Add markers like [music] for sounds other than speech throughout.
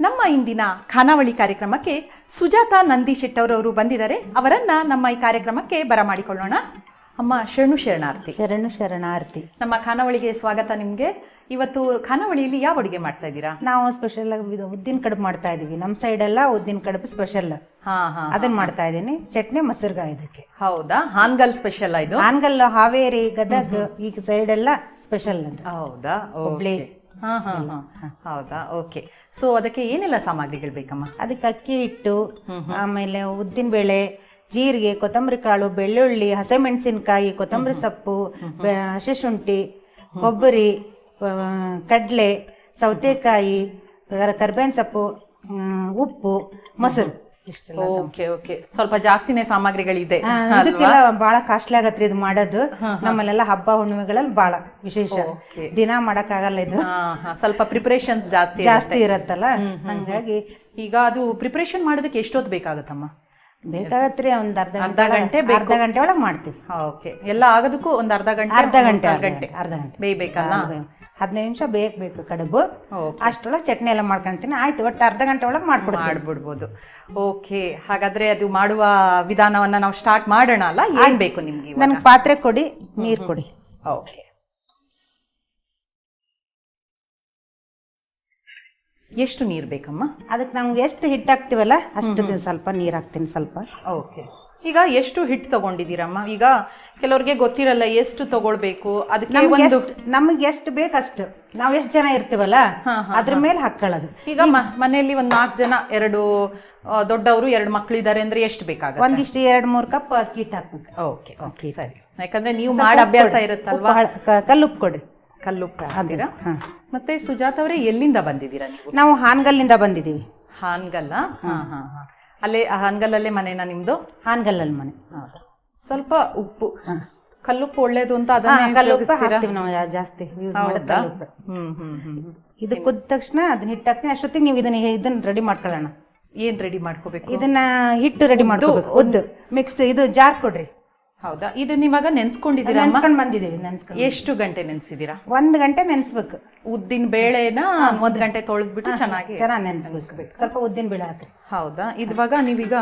ನಮ್ಮ ಇಂದಿನ ಖಾನಾವಳಿ ಕಾರ್ಯಕ್ರಮಕ್ಕೆ ಸುಜಾತಾ ನಂದಿ ಶೆಟ್ಟವರವರು ಬಂದಿದ್ದಾರೆ. ಅವರನ್ನ ನಮ್ಮ ಈ ಕಾರ್ಯಕ್ರಮಕ್ಕೆ ಬರಮಾಡಿಕೊಳ್ಳೋಣ. ಅಮ್ಮ ಶರಣು ಶರಣಾರ್ಥಿ. ಶರಣು ಶರಣಾರ್ಥಿ. ನಮ್ಮ ಖಾನಾವಳಿಗೆ ಸ್ವಾಗತ ನಿಮಗೆ. ಇವತ್ತು ಖಾನಾವಳಿಯಲ್ಲಿ ಯಾವ ಅಡುಗೆ ಮಾಡ್ತಾ ಇದ್ದೀರಾ? ನಾವು ಸ್ಪೆಷಲ್ ಆಗಿ ಉದ್ದಿನ ಕಡುಬು ಮಾಡ್ತಾ ಇದೀವಿ ನಮ್ಮ ಸೈಡ್ ಎಲ್ಲ ಉದ್ದಿನ ಕಡುಬು ಸ್ಪೆಷಲ್ ಹಾ ಹಾ ಅದನ್ನ ಮಾಡ್ತಾ ಇದ್ದೀನಿ. ಚಟ್ನಿ ಮೊಸರುಗಾಯಿ ಇದಕ್ಕೆ. ಹೌದಾ? ಹಾನ್ಗಲ್ ಸ್ಪೆಷಲ್ ಇದು? ಹಾನ್ಗಲ್ ಹಾವೇರಿ ಗದಗ ಈ ಸೈಡ್ ಎಲ್ಲ ಸ್ಪೆಷಲ್ ಅಂತ ಹೌದಾ? ಹುಬ್ಳಿ. ಹಾ ಹಾ ಹಾ ಹೌದಾ? ಓಕೆ ಸೊ ಅದಕ್ಕೆ ಏನೆಲ್ಲ ಸಾಮಗ್ರಿಗಳು ಬೇಕಮ್ಮ? ಅದಕ್ಕೆ ಅಕ್ಕಿ ಹಿಟ್ಟು ಆಮೇಲೆ ಉದ್ದಿನ ಬೇಳೆ ಜೀರಿಗೆ ಕೊತ್ತಂಬರಿ ಕಾಳು ಬೆಳ್ಳುಳ್ಳಿ ಹಸಿಮೆಣಸಿನಕಾಯಿ ಕೊತ್ತಂಬರಿ ಸೊಪ್ಪು ಹಸಿ ಶುಂಠಿ ಕೊಬ್ಬರಿ ಕಡಲೆ ಸೌತೆಕಾಯಿ ಕರ್ಬೇನ್ ಕರ್ಬೇವಿನ ಸೊಪ್ಪು ಉಪ್ಪು ಮೊಸರು. Okay okay. ಸ್ವಲ್ಪ ಜಾಸ್ತಿನೇ ಸಾಮಗ್ರಿಗಳಿದೆ ಇದಕ್ಕೆಲ್ಲ ಬಹಳ ಕಾಸ್ಟ್ಲಿ ಆಗತ್ರಿ ಇದು ಮಾಡೋದು. ನಮ್ಮಲ್ಲೆಲ್ಲ ಹಬ್ಬ ಹುಣ್ಣಿಮೆಗಳಲ್ಲಿ ಬಹಳ ವಿಶೇಷ. ದಿನ ಮಾಡಕ್ ಆಗಲ್ಲ ಇದು ಸ್ವಲ್ಪ ಪ್ರಿಪರೇಷನ್ಸ್ ಜಾಸ್ತಿ ಜಾಸ್ತಿ ಇರತ್ತಲ್ಲ? ಹಂಗಾಗಿ ಈಗ ಅದು ಪ್ರಿಪರೇಷನ್ ಮಾಡೋದಕ್ಕೆ ಎಷ್ಟೊತ್ತು ಬೇಕಾಗುತ್ತಮ್ಮ? ಬೇಕಾಗತ್ರಿ ಒಂದ್ ಅರ್ಧ ಅರ್ಧ ಗಂಟೆ ಅರ್ಧ ಗಂಟೆ ಒಳಗೆ ಮಾಡ್ತೀವಿ. ಓಕೆ. ಎಲ್ಲ ಆಗೋದಕ್ಕೂ ಒಂದ್ ಅರ್ಧ ಗಂಟೆ ಅರ್ಧ ಗಂಟೆ ಅರ್ಧ ಗಂಟೆ. ಬೇಯ್ಬೇಕಲ್ಲ? ಹದಿನೈದು ನಿಮಿಷ ಬೇಕು ಬೇಕು ಕಡುಬು. ಅಷ್ಟೊಳಗೆ ಚಟ್ನಿ ಎಲ್ಲ ಮಾಡ್ಕೊಂತೀನಿ. ಆಯ್ತು ಒಟ್ಟು ಅರ್ಧ ಗಂಟೆ ಒಳಗೆ ಮಾಡ್ಬಿಡ್ತೀನಿ ಮಾಡ್ಬಿಡ್ಬೋದು. ಓಕೆ ಹಾಗಾದ್ರೆ ಅದು ಮಾಡುವ ವಿಧಾನವನ್ನ ನಾವು ಸ್ಟಾರ್ಟ್ ಮಾಡೋಣ ಅಲ್ಲ? ಏನ್ ಬೇಕು ನಿಮ್ಗೆ ನನಗೆ ಪಾತ್ರೆ ಕೊಡಿ ನೀರು ಕೊಡಿ. ಓಕೆ ಎಷ್ಟು ನೀರು ಬೇಕಮ್ಮ? ಅದಕ್ಕೆ ನಮ್ಗೆ ಎಷ್ಟು ಹಿಟ್ಟು ಹಾಕ್ತಿವಲ್ಲ ಅಷ್ಟು ಸ್ವಲ್ಪ ನೀರು ಹಾಕ್ತೀನಿ ಸ್ವಲ್ಪ. ಓಕೆ ಈಗ ಎಷ್ಟು ಹಿಟ್ ತಗೊಂಡಿದ್ದೀರಮ್ಮ? ಈಗ ಕೆಲವ್ರಿಗೆ ಗೊತ್ತಿರಲ್ಲ ಎಷ್ಟು ತಗೊಳ್ಬೇಕು ಅದಕ್ಕೆ ನಮ್ಗೆ ಒಂದು ಎಷ್ಟು ನಮಗೆ ಎಷ್ಟು ಬೇಕಷ್ಟು. ನಾವು ಎಷ್ಟು ಜನ ಇರ್ತೀವಲ್ಲ ಅದ್ರ ಮೇಲೆ ಹಾಕೊಳ್ಳೋದು. ಈಗ ಮನೆಯಲ್ಲಿ ಒಂದ್ ನಾಲ್ಕು ಜನ ಎರಡು ದೊಡ್ಡವರು ಎರಡು ಮಕ್ಕಳಿದ್ದಾರೆ ಅಂದ್ರೆ ಎಷ್ಟು ಬೇಕಾಗುತ್ತೆ? ಒಂದಿಷ್ಟು ಎರಡು ಮೂರು ಕಪ್ ಅಕ್ಕಿ ಹಾಕ್ಬೇಕು. ಓಕೆ ಓಕೆ ಸರಿ. ಯಾಕಂದ್ರೆ ನೀವು ಮಾಡೋ ಅಭ್ಯಾಸ ಇರುತ್ತಲ್ವಾ? ಕಲ್ಲುಪ್ ಕೊಡಿ ಕಲ್ಲುಪ್ ಕಲ್ಲುಪ್ಪು ಕೊಡ್ರಿ ಕಲ್ಲುಪ್ಪು ಹಾಕ್ತೀರಾ? ಮತ್ತೆ ಸುಜಾತ ಅವರೇ ಎಲ್ಲಿಂದ ಬಂದಿದ್ದೀರಾ ನೀವು? ನಾವು ಹಾನಗಲ್ಲಿಂದ ಬಂದಿದ್ದೀವಿ. ಹಾನ್ಗಲ್ಲ? ಹಾ ಹಾ ಹಾ. ಅಲ್ಲೇ ಆ ಹಾನ್ಗಲ್ಲಲ್ಲೇ ಮನೆನಾ ನಿಮ್ದು? ಹಾನ್ಗಲ್ಲಲ್ಲಿ ಮನೆ. ಸ್ವಲ್ಪ ಉಪ್ಪು. ಕಲ್ಲುಪ್ಪು ಒಳ್ಳೇದು ಅಂತ ಹಾ, ಅದನ್ನ ಕಲ್ಲುಪ್ಪು ಹಾಕ್ತೀವಿ ನಾವು ಯಾ- ಜಾಸ್ತಿ ಯೂಸ್ ಮಾಡೋದು ಕಲ್ಲುಪ್ಪು. ಹ್ಮ್ ಹ್ಮ್ ಹ್ಮ್. ಹ್ಮ್. ಇದು ಕುದ್ದ ತಕ್ಷಣ ಅದನ್ನ ಹಿಟ್ಟು ಹಾಕ್ತೀನಿ ಅಷ್ಟೊತ್ತಿಗೆ ನೀವು ಇದನ್ನ ಇದನ್ನ ರೆಡಿ ಮಾಡ್ಕೊಳ್ಳೋಣ. ಏನ್ ರೆಡಿ ಮಾಡ್ಕೋಬೇಕು? ಇದನ್ನ ಹಿಟ್ಟು ರೆಡಿ ಮಾಡ್ಕೋಬೇಕು. ಉದ್ದು. ಮಿಕ್ಸ್ ಇದು ಜಾರ್ ಕೊಡ್ರಿ. ಹೌದಾ? ಇದನ್ನ ಇವಾಗ ನೆನ್ಸ್ಕೊಂಡಿದ್ದೀರಾ ಅಮ್ಮ? ನೆನ್ಸ್ಕೊಂಡ್ ಬಂದಿದ್ದೀವಿ ನೆನ್ಸ್ಕೊಂಡು ಎಷ್ಟು ಗಂಟೆ ನೆನ್ಸಿದ್ದೀರಾ? ಒಂದ್ ಗಂಟೆ ನೆನ್ಸ್ಬೇಕು. ಉದ್ದಿನ ಬೇಳೆನ ಒಂದ್ ಗಂಟೆ ತೊಳೆದ್ಬಿಟ್ಟು ಚೆನ್ನಾಗಿ ಚೆನ್ನಾಗಿ ನೆನ್ಸ್ಬೇಕು. ಸ್ವಲ್ಪ ಉದ್ದಿನ ಬೇಳೆ ಹಾಕ್ರಿ. ಹೌದಾ? ಇದ್ವಾಗ ನೀವೀಗ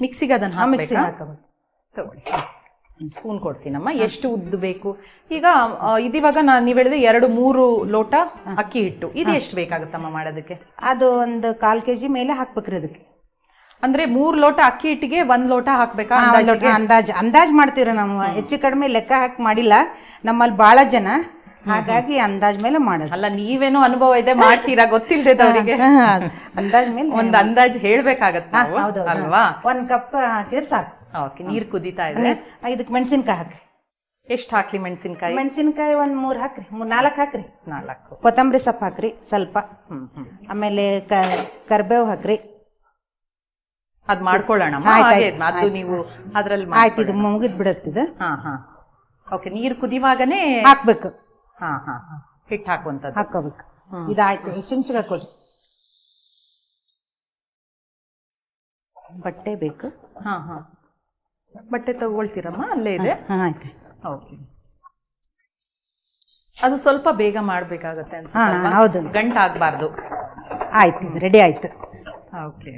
ಮಿಕ್ಸಿಗೆ ಅದನ್ನ ಮಿಕ್ಸಿ ಹಾಕ್ಬೇಕಾ? ಹಾಕಬೇಕು. ತಗೊಳ್ಳಿ. ಸ್ಪೂನ್ ಕೊಡ್ತೀನಮ್ಮ. ಎಷ್ಟು ಉದ್ದು ಬೇಕು ಈಗ ಆ, ಇದಿವಾಗ ನಾ ನೀವು ಹೇಳಿದ್ರೆ ಎರಡು ಮೂರು ಲೋಟ ಅಕ್ಕಿ ಹಿಟ್ಟು. ಇದು ಎಷ್ಟು ಬೇಕಾಗುತ್ತಮ್ಮ ಮಾಡೋದಕ್ಕೆ? ಅದು ಒಂದು ಕಾಲ್ ಕೆಜಿ ಮೇಲೆ ಹಾಕ್ಬೇಕ್ರಿ ಅದಕ್ಕೆ. ಅಂದ್ರೆ ಮೂರ್ ಲೋಟ ಅಕ್ಕಿ ಹಿಟ್ಟಿಗೆ ಒಂದ್ ಲೋಟ ಹಾಕ್ಬೇಕಾ ಅಂದಾಜ್ ಅಂದಾಜ್ ಮಾಡ್ತೀವ್ರಿ ನಾವು. ಹೆಚ್ಚು ಕಡಿಮೆ ಲೆಕ್ಕ ಹಾಕಿ ಮಾಡಿಲ್ಲ. ನಮ್ಮಲ್ಲಿ ಬಹಳ ಜನ. ಹಾಗಾಗಿ ಅಂದಾಜ್ ಮೇಲೆ ಮಾಡೋದು. ಅಲ್ಲ ನೀವೇನೋ ಅನುಭವ ಇದೆ ಮಾಡ್ತೀರಾ? ಗೊತ್ತಿಲ್ಲದೆ ಅವರಿಗೆ ಅಂದಾಜ್ ಮೇಲೆ ಒಂದ್ ಅಂದಾಜ್ ಹೇಳ್ಬೇಕಾಗತ್ತ ನಾವು, ಹೌದು. ಅಲ್ವಾ? ಒಂದ್ ಕಪ್ ಹಾಕಿದ್ರೆ ಸಾಕು. ಓಕೆ ನೀರ್ ಕುದೀತಾ ಇದೆ. ಇದಕ್ಕೆ ಮೆಣಸಿನ್ಕಾಯಿ ಹಾಕ್ರಿ. ಎಷ್ಟು ಹಾಕ್ಲಿ ಮೆಣಸಿನ್ಕಾಯಿ? ಮೆಣಸಿನ್ಕಾಯಿ ಒಂದ್ ಮೂರ್ ಹಾಕ್ರಿ. ಮೂರ್ ನಾಲ್ಕು ಹಾಕ್ರಿ. ನಾಲ್ಕು. ಕೊತ್ತಂಬರಿ ಸೊಪ್ಪು ಹಾಕ್ರಿ ಸ್ವಲ್ಪ. ಆಮೇಲೆ ಕ ಕರ್ಬೇವು ಹಾಕ್ರಿ. ಅದ್ ಮಾಡ್ಕೊಳ್ಳೋಣ ಆಯ್ತ್ ಅದು ನೀವು ಅದ್ರಲ್ಲಿ ಆಯ್ತು ಇದು ಮುಗಿದ್ ಬಿಡತ್ತಿದ ಹಾ ಹಾ. ಓಕೆ ನೀರು ಕುದಿವಾಗನೇ ಹಾಕ್ಬೇಕು. ಹಾ ಹಾ ಹಿಟ್ಟು ಹಾಕುವಂಥದ್ದು. ಹಾಕೋಬೇಕು ಇದಾಯ್ತು ಚುಂಚುಗ ಕೊಡಿ ಬಟ್ಟೆ ಬೇಕು. ಹಾ ಹಾ. ಬಟ್ಟೆ ತಗೊಳ್ತೀರಮ್ಮ? ಅಲ್ಲೇ ಇದೆ? ಆಯ್ತು. ಓಕೆ ಅದು ಸ್ವಲ್ಪ ಬೇಗ ಮಾಡ್ಬೇಕಾಗತ್ತೆ ಅನ್ಸುತ್ತೆ ಹೌದು. ಗಂಟು ಆಗ್ಬಾರ್ದು ಆಯ್ತು ರೆಡಿ ಆಯ್ತು. ಓಕೆ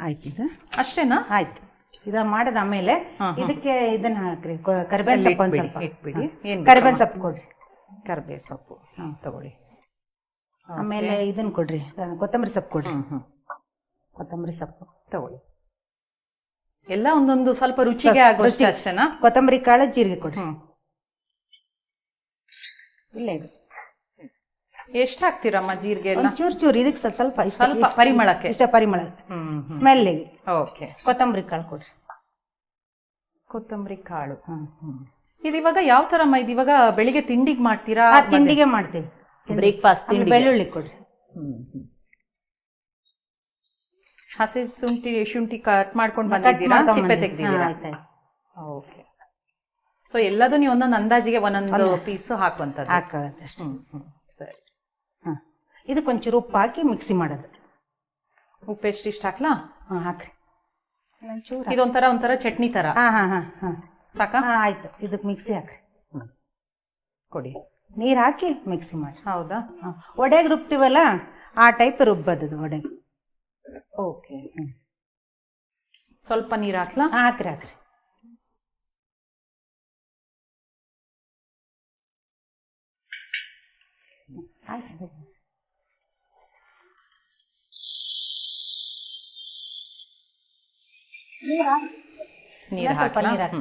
ಆಯ್ತು ಇದು? ಅಷ್ಟೇನಾ? ಆಯ್ತು. ಇದ ಮಾಡಿದ ಆಮೇಲೆ ಇದಕ್ಕೆ ಇದನ್ನ ಹಾಕ್ರಿ. ಕೊ- ಕರಿಬೇವಿನ ಸೊಪ್ಪು ಒಂದ್ ಸ್ವಲ್ಪ. ಇಟ್ಬಿಡಿ. ಏನ್ ಕರಿಬೇವಿನ ಸೊಪ್ಪು ಕೊಡ್ರಿ. ಕರ್ಬೇ ಸೊಪ್ಪು. ತಗೊಳ್ಳಿ. ಆಮೇಲೆ ಇದನ್ನ ಕೊಡ್ರಿ. ಕೊತ್ತಂಬರಿ ಸೊಪ್ಪು ಕೊಡ್ರಿ. ಕೊತ್ತಂಬರಿ ಸೊಪ್ಪು. ತಗೊಳ್ಳಿ. ಎಲ್ಲ ಒಂದೊಂದು ಸ್ವಲ್ಪ ರುಚಿಗೆ ಆಗೋಷ್ಟೇ ಅಷ್ಟೇನಾ? ಕೊತ್ತಂಬರಿ ಕಾಳು ಜೀರಿಗೆ ಕೊಡ್ರಿ. ಇಲ್ಲ ಇದು. ಎಷ್ಟು ಹಾಕ್ತೀರಮ್ಮ ಜೀರಿಗೆ ಚೂರ್ ಚೂರ್ ಇದಕ್ಕೆ ಸ್ವಲ್ಪ ಸ್ವಲ್ಪ ಇಷ್ಟ ಸ್ವಲ್ಪ ಪರಿಮಳಕ್ಕೆ. ಇಷ್ಟ ಪರಿಮಳ. ಹ್ಮ್ ಸ್ಮೆಲ್ಲಿಗೆ ಓಕೆ ಕೊತ್ತಂಬರಿ ಕಾಳು ಕೊಡ್ರಿ ಕೊತ್ತಂಬರಿ ಕಾಳು. ಇದು ಇವಾಗ ಯಾವ ತರ ಇದು ಇವಾಗ ಬೆಳಿಗ್ಗೆ ತಿಂಡಿಗೆ ಮಾಡ್ತೀರಾ? ತಿಂಡಿಗೆ ಮಾಡ್ತೀವಿ. ಬ್ರೇಕ್ಫಾಸ್ಟ್ ತಿಂಡಿ ಬೆಳ್ಳುಳ್ಳಿ ಕೊಡ್ರಿ ಹಸಿ ಶುಂಠಿ ಶುಂಠಿ ಕಟ್ ಮಾಡ್ಕೊಂಡು ಬಂದಿದ್ದೀರಾ? ಸಿಪ್ಪೆ. ತೆಗ್ದಿದ್ದೀರಾ? ಓಕೆ ಸೊ ಎಲ್ಲದೂ ನೀವು ಒಂದೊಂದು ಅಂದಾಜಿಗೆ ಒಂದೊಂದು ಪೀಸ್ ಹಾಕುವಂಥದ್ದು. ಅಂತ ಅಷ್ಟೇ. ಸರಿ. ಇದಕ್ಕೊಂಚೂರು ಉಪ್ಪು ಹಾಕಿ ಮಿಕ್ಸಿ ಮಾಡೋದು. ಉಪ್ಪು ಎಷ್ಟು ಇಷ್ಟ ಹಾಕ್ಲಾ? ಹಾಂ ಹಾಕ್ರಿ. ಇದೊಂಥರ ಒಂಥರ ಚಟ್ನಿ ಥರ ಹಾಂ ಹಾಂ ಹಾಂ ಹಾಂ. ಸಾಕಾ? ಹಾಂ ಆಯ್ತು. ಇದಕ್ಕೆ ಮಿಕ್ಸಿ ಹಾಕ್ರಿ. ಕೊಡಿ. ನೀರು ಹಾಕಿ ಮಿಕ್ಸಿ ಮಾಡಿ. ಹೌದಾ? ಹಾಂ. ಒಡೆಗೆ ರುಬ್ತೀವಲ್ಲ ಆ ಟೈಪ್ ರುಬ್ಬದು ವಡೆ ಓಕೆ. ಸ್ವಲ್ಪ ನೀರು ಹಾಕ್ಲಾ? ಹಾಕ್ರಿ ಹಾಕ್ರಿ. ಆಯ್ತು. ನೀರ್ ಇನ್ನೊಂದ್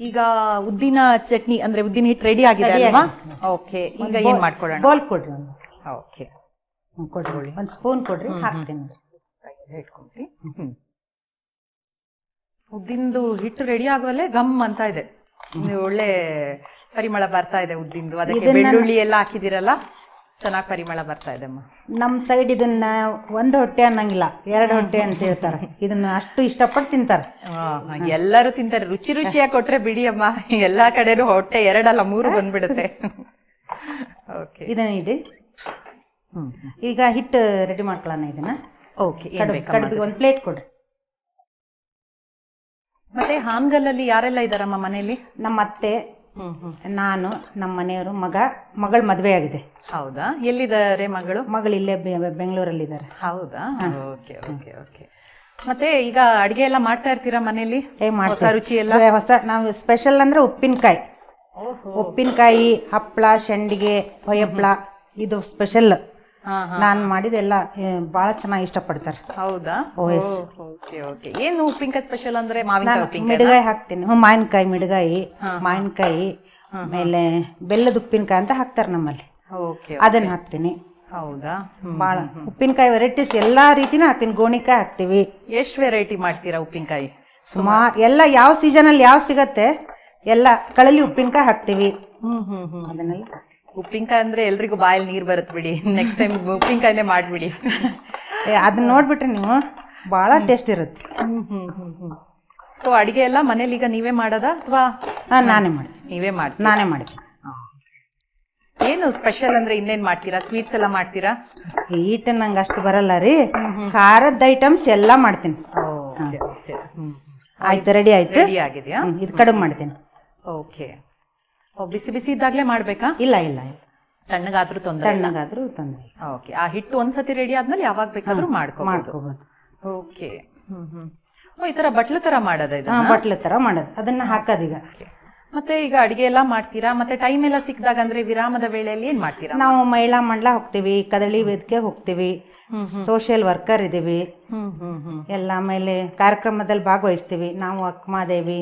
ಈಗ ಉದ್ದಿನ ಚಟ್ನಿ ಅಂದ್ರೆ ಉದ್ದಿನ ಹಿಟ್ಟು ರೆಡಿ ಆಗಿದೆ Ready ಅಲ್ವಾ? ಓಕೆ ಈಗ ಏನ್ ಮಾಡ್ಕೊಳ್ಳೋಣ? ಬಾಲ್ ಕೊಡ್ರಿ ಒಂದು. ಓಕೆ ಹ್ಮ್, ಕೊಡ್ರಿ. ಒಂದು ಸ್ಪೂನ್ ಕೊಡ್ರಿ. ಹಾಕ್ತೀನಿ ಇಟ್ಕೊಂಡ್ರಿ. ಉದ್ದಿಂದು ಹಿಟ್ಟು ರೆಡಿ ಆಗುವಲ್ಲೇ ಗಮ್ ಅಂತ ಇದೆ. ಇದು ಒಳ್ಳೆ ಪರಿಮಳ ಬರ್ತಾ ಇದೆ ಉದ್ದಿಂದು ಅದಕ್ಕೆ ಇದನ್ನ- ಬೆಳ್ಳುಳ್ಳಿ ಎಲ್ಲ ಹಾಕಿದಿರಲ್ಲ ಚೆನ್ನಾಗಿ ಪರಿಮಳ ಬರ್ತಾ ಇದೆ ಅಮ್ಮ. ನಮ್ಮ ಸೈಡ್ ಇದನ್ನ ಒಂದು ಹೊಟ್ಟೆ ಅನ್ನಂಗಿಲ್ಲ ಎರಡು ಹೊಟ್ಟೆ ಅಂತ ಹೇಳ್ತಾರೆ. ಇದನ್ನ ಅಷ್ಟು ಇಷ್ಟಪಟ್ಟು ತಿಂತಾರೆ. ಎಲ್ಲರೂ ತಿಂತಾರೆ. ರುಚಿ ರುಚಿಯಾಗಿ ಕೊಟ್ರೆ ಬಿಡಿ ಅಮ್ಮ. ಎಲ್ಲಾ ಕಡೆನೂ ಹೊಟ್ಟೆ ಎರಡಲ್ಲ ಮೂರು ಬಂದ್ಬಿಡುತ್ತೆ. ಓಕೆ ಇದನ್ನ ಇಡಿ. ಈಗ ಹಿಟ್ಟು ರೆಡಿ ಮಾಡ್ಕೊಳ್ಳೋಣ ಇದನ್ನ. ಓಕೆ ಕಡುಬಿಗೆ ಒಂದು ಪ್ಲೇಟ್ ಕೊಡ್ರಿ ಮತ್ತೆ ಹಾಂಗಲ್ಲಲ್ಲಿ ಯಾರೆಲ್ಲ ಇದಾರಮ್ಮ ಮನೆಯಲ್ಲಿ ನಮ್ಮ ಅತ್ತೆ ನಾನು ನಮ್ಮ ಮನೆಯವರು ಮಗ ಮಗಳ ಮದುವೆ ಆಗಿದೆ. ಹೌದಾ? ಎಲ್ಲಿದ್ದಾರೆ ಮಗಳು? ಮಗಳು ಇಲ್ಲೇ ಬೆಂಗಳೂರಲ್ಲಿದ್ದಾರೆ. ಹೌದಾ? Okay okay okay. ಮತ್ತೆ ಈಗ ಅಡಿಗೆ ಎಲ್ಲ ಮಾಡ್ತಾ ಇರ್ತೀರಾ ಮನೆಯಲ್ಲಿ ಏ ಹೊಸ ರುಚಿ ಎಲ್ಲ? ಹೊಸ ನಾವು ಸ್ಪೆಷಲ್ ಅಂದ್ರೆ ಉಪ್ಪಿನಕಾಯಿ. ಉಪ್ಪಿನಕಾಯಿ ಹಪ್ಪಳ ಶೆಂಡಿಗೆ ಹೊಯ್ಯಪ್ಪಳ ಇದು ಸ್ಪೆಷಲ್ ನಾನು ಮಾಡಿದೆಲ್ಲ ಬಹಳ ಚೆನ್ನಾಗಿ ಇಷ್ಟಪಡ್ತಾರೆ. ಹೌದಾ. Okay okay. ಏನು ಉಪ್ಪಿನಕಾಯಿ ಸ್ಪೆಷಲ್ ಅಂದ್ರೆ ಮಾವಿನಕಾಯಿ ಮಿಡಗಾಯಿ ಹಾಕ್ತೀನಿ. ಹ್ಞೂ ಮಾವಿನಕಾಯಿ ಮಿಡಗಾಯಿ ಮಾವಿನಕಾಯಿ ಆಮೇಲೆ ಬೆಲ್ಲದ ಉಪ್ಪಿನಕಾಯಿ ಅಂತ ಹಾಕ್ತಾರೆ ನಮ್ಮಲ್ಲಿ. ಅದನ್ನ ಹಾಕ್ತೀನಿ. ಹೌದಾ? ಭಾಳ ಉಪ್ಪಿನಕಾಯಿ ವೆರೈಟೀಸ್ ಎಲ್ಲಾ ರೀತಿನೂ ಹಾಕ್ತೀನಿ. ಗೋಣಿಕಾಯಿ ಹಾಕ್ತಿವಿ. ಎಷ್ಟು ವೆರೈಟಿ ಮಾಡ್ತೀರಾ ಉಪ್ಪಿನಕಾಯಿ? ಸುಮಾರು ಎಲ್ಲ ಯಾವ ಸೀಸನಲ್ಲಿ ಯಾವ ಸಿಗತ್ತೆ ಎಲ್ಲ ಕಳಲಿ ಉಪ್ಪಿನಕಾಯಿ ಹಾಕ್ತಿವಿ. ಹ್ಮ್ ಹ್ಮ್ ಹ್ಮ್. ಅದನ್ನೆಲ್ಲ ಉಪ್ಪಿನಕಾಯಿ ಅಂದ್ರೆ ಎಲ್ರಿಗೂ ಬಾಯಲ್ಲಿ ನೀರು ಬರುತ್ತೆ ಬಿಡಿ. ನೆಕ್ಸ್ಟ್ ಟೈಮ್ ಉಪ್ಪಿನಕಾಯಿನೇ ಮಾಡ್ಬಿಡಿ. ಅದನ್ನ ನೋಡ್ಬಿಟ್ರೆ ನೀವು ಭಾಳ ಟೇಸ್ಟ್ ಇರುತ್ತೆ. ಸೊ ಅಡಿಗೆ ಎಲ್ಲ ಮನೇಲಿ ಈಗ ನೀವೇ ಮಾಡೋದಾ ಅಥವಾ ಹಾಂ ನಾನೇ ಮಾಡ್ತೀನಿ. ನೀವೇ ಮಾಡಿ ನಾನೇ ಮಾಡ್ತೀನಿ. ಏನು ಸ್ಪೆಷಲ್ ಅಂದ್ರೆ ಇನ್ನೇನ್ ಮಾಡ್ತೀರಾ? ಸ್ವೀಟ್ಸ್ ಎಲ್ಲ ಮಾಡ್ತೀರಾ? ಸ್ವೀಟ್ ನಂಗೆ ಅಷ್ಟು ಬರಲ್ಲ ರೀ. ಖಾರದ ಐಟಮ್ಸ್ ಎಲ್ಲ ಮಾಡ್ತೀನಿ. ಆಯ್ತು ರೆಡಿ ಆಯ್ತು? ರೆಡಿ ಆಗಿದೆಯಾ? ಇದು ಕಡಿಮೆ ಮಾಡ್ತೀನಿ. ಓಕೆ. ಬಿಸಿ ಬಿಸಿ ಇದ್ದಾಗಲೇ ಮಾಡ್ಬೇಕಾ? ಇಲ್ಲ ಇಲ್ಲ ಇಲ್ಲ. ತಣ್ಣಗಾದ್ರೂ ತೊಂದರೆ ತಣ್ಣಗಾದ್ರೂ ತೊಂದರೆ ಓಕೆ. ಆ ಹಿಟ್ಟು ಒಂದ್ಸತಿ ರೆಡಿ ಆದ್ಮೇಲೆ ಯಾವಾಗ ಬೇಕಾದ್ರೂ ಮಾಡ್ಕೊ ಮಾಡ್ಕೋಬೋದು. ಓಕೆ. ಹ್ಮ್ ಹ್ಮ್. ಓ ಈ ತರ ಬಟ್ಲು ತರ ಮಾಡೋದ ಇದು ಬಟ್ಲು ತರ ಮಾಡೋದು. ಅದನ್ನ ಹಾಕೋದೀಗ. ಮತ್ತೆ ಈಗ ಅಡಿಗೆ ಎಲ್ಲ ಮಾಡ್ತೀರಾ? ಮತ್ತೆ ಟೈಮ್ ಎಲ್ಲ ಸಿಕ್ಕಿದಾಗ ಅಂದ್ರೆ ವಿರಾಮದ ವೇಳೆಯಲ್ಲಿ ಏನ್ ಮಾಡ್ತೀರಾ? ನಾವು ಮಹಿಳಾ ಮಂಡಳ ಹೋಗ್ತೀವಿ ಕದಳಿ ವೇದಿಕೆ ಹೋಗ್ತೀವಿ ಸೋಷಿಯಲ್ ವರ್ಕರ್ ಇದೀವಿ. ಎಲ್ಲ ಆಮೇಲೆ ಕಾರ್ಯಕ್ರಮದಲ್ಲಿ ಭಾಗವಹಿಸ್ತೀವಿ. ನಾವು ಅಕ್ಕಮಾದೇವಿ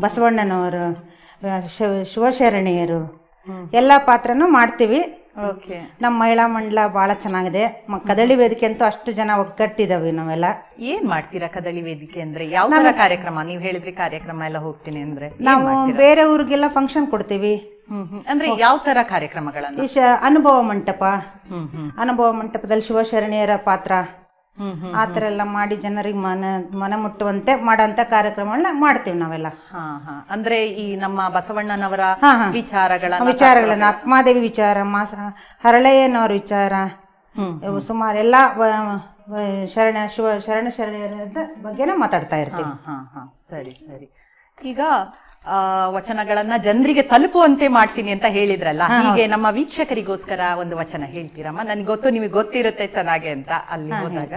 ಬಸವಣ್ಣನವರು ಶಿವ- ಶಿವಶರಣೆಯರು ಎಲ್ಲ ಪಾತ್ರನೂ ಮಾಡ್ತೀವಿ. ಓಕೆ. ನಮ್ಮ ಮಹಿಳಾ ಮಂಡಲ ಬಹಳ ಚೆನ್ನಾಗಿದೆ. ಮ- ಕದಳಿ ವೇದಿಕೆ ಅಂತೂ ಅಷ್ಟು ಜನ ಒಗ್ಗಟ್ಟಿದಾವೆ ನಾವೆಲ್ಲ. ಏನ್ ಮಾಡ್ತೀರಾ ಕದಳಿ ವೇದಿಕೆ ಅಂದ್ರೆ? ಯಾವ ತರ ಕಾರ್ಯಕ್ರಮ? ನೀವ್ ಹೇಳಿದ್ರಿ ಕಾರ್ಯಕ್ರಮ ಎಲ್ಲ ಹೋಗ್ತೀನಿ ಅಂದ್ರೆ ನಾವು ಬೇರೆ ಊರಿಗೆಲ್ಲ ಫಂಕ್ಷನ್ ಕೊಡ್ತೀವಿ. ಹ್ಮ್ ಹ್ಮ್. ಅಂದ್ರೆ ಯಾವ ತರ ಕಾರ್ಯಕ್ರಮಗಳನ್ನ? ಈ ಶ- ಅನುಭವ ಮಂಟಪ. ಹ್ಮ್ ಹ್ಮ್. ಅನುಭವ ಮಂಟಪದಲ್ಲಿ ಶಿವಶರಣಿಯರ ಪಾತ್ರ. ಆ ಥರ ಎಲ್ಲ ಮಾಡಿ ಜನರಿಗೆ ಮನ ಮನ ಮುಟ್ಟುವಂತೆ ಮಾಡೋಂಥ ಕಾರ್ಯಕ್ರಮಗಳನ್ನ ಮಾಡ್ತೀವಿ ನಾವೆಲ್ಲ. ಹಾ ಹಾ. ಅಂದ್ರೆ ಈ ನಮ್ಮ ಬಸವಣ್ಣನವರ ವಿಚಾರಗಳ ಹಾ. ವಿಚಾರಗಳನ್ನ ಆತ್ಮಾದೇವಿ ವಿಚಾರ ಮಾಸ ಹರಳೆಯನವರ ವಿಚಾರ ಹ್ಮ್. ಇವು ಸುಮಾರು ಎಲ್ಲ ವ- ವ- ಶರಣ ಶಿವ ಶರಣ ಶರಣೆಯರ ಬಗ್ಗೆನೇ ಮಾತಾಡ್ತಾ ಇರ್ತೀವಿ. ಹಾ ಹಾ ಹಾ. ಸರಿ ಸರಿ. ಈಗ ಆ, ವಚನಗಳನ್ನ ಜನರಿಗೆ ತಲುಪುವಂತೆ ಮಾಡ್ತೀನಿ ಅಂತ ಹೇಳಿದ್ರಲ್ಲ ಹೀಗೆ ನಮ್ಮ ವೀಕ್ಷಕರಿಗೋಸ್ಕರ ಒಂದು ವಚನ ಹೇಳ್ತೀರಮ್ಮ? ನನ್ಗೆ ಗೊತ್ತು ನಿಮಗೆ ಗೊತ್ತಿರುತ್ತೆ ಚೆನ್ನಾಗೆ ಅಂತ ಅಲ್ಲಿ ಹೋದಾಗ.